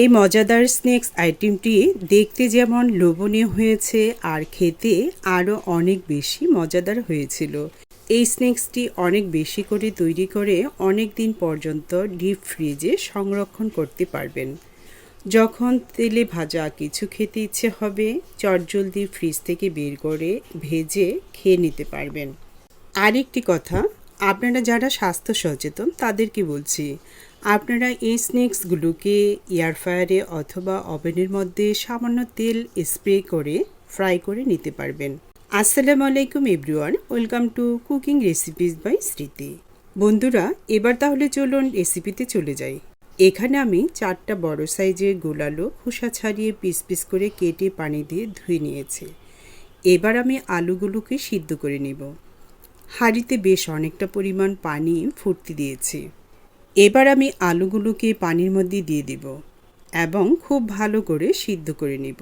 এই মজাদার স্ন্যাক্স আইটেমটি দেখতে যেমন লোভনীয় হয়েছে, আর খেতে আরও অনেক বেশি মজাদার হয়েছিল। এই স্ন্যাক্সটি অনেক বেশি করে তৈরি করে অনেক দিন পর্যন্ত ডিপ ফ্রিজে সংরক্ষণ করতে পারবেন। যখন তেলে ভাজা কিছু খেতে ইচ্ছে হবে, চটজলদি ফ্রিজ থেকে বের করে ভেজে খেয়ে নিতে পারবেন। আরেকটি কথা, আপনারা যারা স্বাস্থ্য সচেতন, তাদেরকে বলছি আপনারা এই স্ন্যাক্সগুলোকে এয়ার ফ্রায়ারে অথবা ওভেনের মধ্যে সামান্য তেল স্প্রে করে ফ্রাই করে নিতে পারবেন। আসসালামু আলাইকুম everyone, welcome to cooking recipes by Smriti. বন্ধুরা, এবার তাহলে চলুন রেসিপিতে চলে যাই। এখানে আমি চারটা বড় সাইজের গোলালো খোসা ছাড়িয়ে পিস পিস করে কেটে পানি দিয়ে ধুয়ে নিয়েছি। এবার আমি আলুগুলোকে সিদ্ধ করে নেব। হাঁড়িতে বেশ অনেকটা পরিমাণ পানি ফুটতে দিয়েছি। এবার আমি আলুগুলোকে পানির মধ্যে দিয়ে দিব এবং খুব ভালো করে সিদ্ধ করে নিব।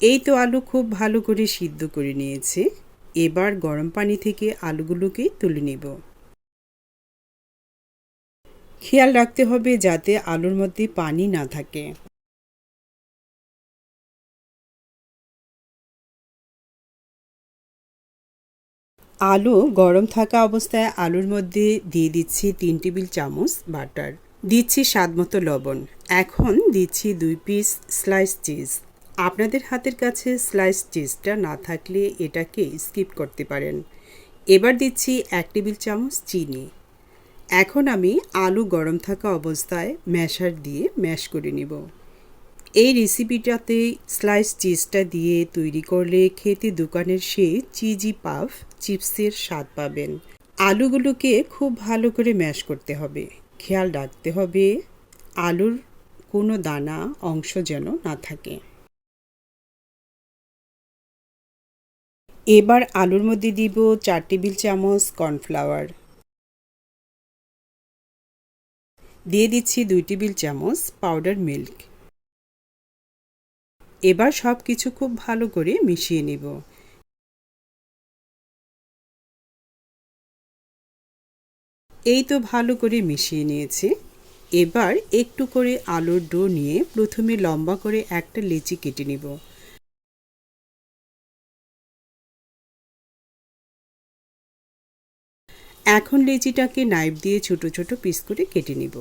এই তো আলু খুব ভালো করে সিদ্ধ করে নিয়েছে। এবার গরম পানি থেকে আলুগুলোকে তুলে নেব। খেয়াল রাখতে হবে যাতে আলুর মধ্যে পানি না থাকে। আলু গরম থাকা অবস্থায় আলুর মধ্যে দিয়ে দিচ্ছি তিন টেবিল চামচ বাটার। দিচ্ছি স্বাদ মতো লবণ। এখন দিচ্ছি দুই পিস স্লাইস চিজ আপনাদের হাতের কাছে স্লাইস চিজটা না থাকলে এটাকে স্কিপ করতে পারেন। এবার দিচ্ছি এক টেবিল চামচ চিনি। এখন আমি আলু গরম থাকা অবস্থায় ম্যাশার দিয়ে ম্যাশ করে নেব। এই রেসিপিটাতে স্লাইস চিজটা দিয়ে তৈরি করলে খেতে দোকানের সেই চিজি পাফ চিপসের স্বাদ পাবেন। আলুগুলোকে খুব ভালো করে ম্যাশ করতে হবে। খেয়াল রাখতে হবে, আলুর কোনো দানা অংশ যেন না থাকে। এবার আলুর মধ্যে দিব চার টেবিল চামচ কর্নফ্লাওয়ার দিয়ে দিচ্ছি দুই টেবিল চামচ পাউডার মিল্ক এবার সব কিছু খুব ভালো করে মিশিয়ে নেব। এই তো ভালো করে মিশিয়ে নিয়েছি। এবার একটু করে আলুর ডো নিয়ে প্রথমে লম্বা করে একটা লেচি কেটে নিব। এখন লেচিটাকে নাইফ দিয়ে ছোট ছোট পিস করে কেটে নিব।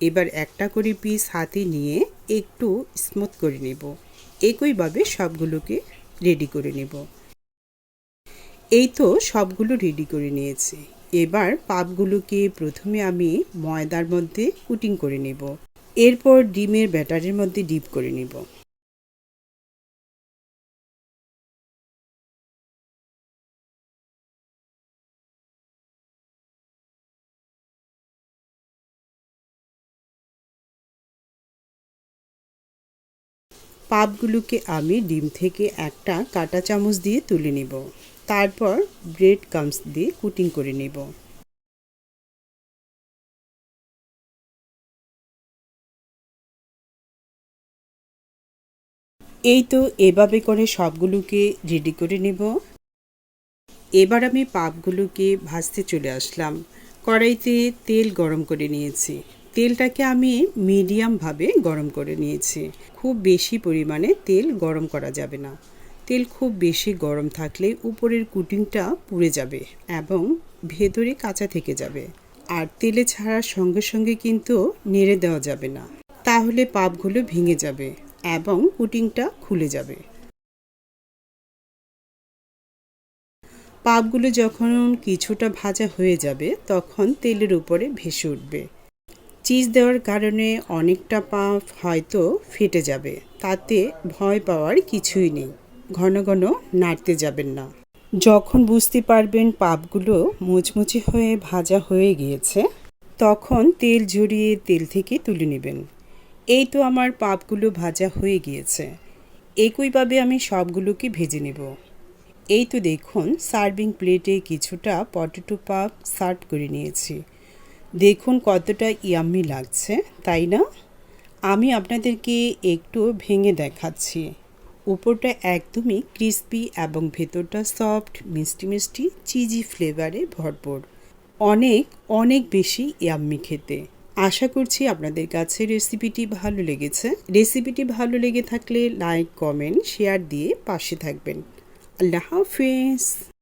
এবার একটা করে পিস হাতে নিয়ে একটু স্মুথ করে নেব। একইভাবে সবগুলোকে রেডি করে নেব। এই তো সবগুলো রেডি করে নিয়েছি। এবার পাপগুলোকে প্রথমে আমি ময়দার মধ্যে কুটিং করে নেব। এরপর ডিমের ব্যাটারের মধ্যে ডিপ করে নেব। পাপগুলোকে আমি ডিম থেকে একটা কাটা চামচ দিয়ে তুলে নেব। তারপর ব্রেড কামস দিয়ে কুটিং করে নেব। এই তো এভাবে করে সবগুলোকে রেডি করে নেব। এবার আমি পাপগুলোকে ভাজতে চলে আসলাম। কড়াইতে তেল গরম করে নিয়েছি। তেলটাকে আমি মিডিয়ামভাবে গরম করে নিয়েছি। খুব বেশি পরিমাণে তেল গরম করা যাবে না। তেল খুব বেশি গরম থাকলে উপরের কুটিংটা পুড়ে যাবে এবং ভেতরে কাঁচা থেকে যাবে। আর তেলে ছাড়ার সঙ্গে সঙ্গে কিন্তু নেড়ে দেওয়া যাবে না। তাহলে পাপগুলো ভেঙে যাবে এবং কুটিংটা খুলে যাবে। পাপগুলো যখন কিছুটা ভাজা হয়ে যাবে, তখন তেলের উপরে ভেসে উঠবে। চিজ দেওয়ার কারণে অনেকটা পাপ হয়তো ফেটে যাবে। তাতে ভয় পাওয়ার কিছুই নেই। ঘন ঘন নাড়তে যাবেন না। যখন বুঝতে পারবেন পাপগুলো মুচমুচে হয়ে ভাজা হয়ে গিয়েছে, তখন তেল ঝরিয়ে তেল থেকে তুলে নেবেন। এই তো আমার পাপগুলো ভাজা হয়ে গিয়েছে। একইভাবে আমি সবগুলোকে ভেজে নেব। এই তো দেখুন, সার্ভিং প্লেটে কিছুটা পটেটো পাপ সার্ভ করে নিয়েছি। দেখুন কতটা ইয়াম্মি লাগছে, তাই না? আমি আপনাদেরকে একটু ভেঙে দেখাচ্ছি। উপরটা একদমই ক্রিস্পি এবং ভেতরটা সফট, মিষ্টি মিষ্টি, চিজি ফ্লেভারে ভরপুর। অনেক অনেক বেশি ইয়াম্মি খেতে। আশা করছি আপনাদের কাছে রেসিপিটি ভালো লেগেছে। রেসিপিটি ভালো লেগে থাকলে লাইক, কমেন্ট, শেয়ার দিয়ে পাশে থাকবেন। আল্লাহ হাফিজ।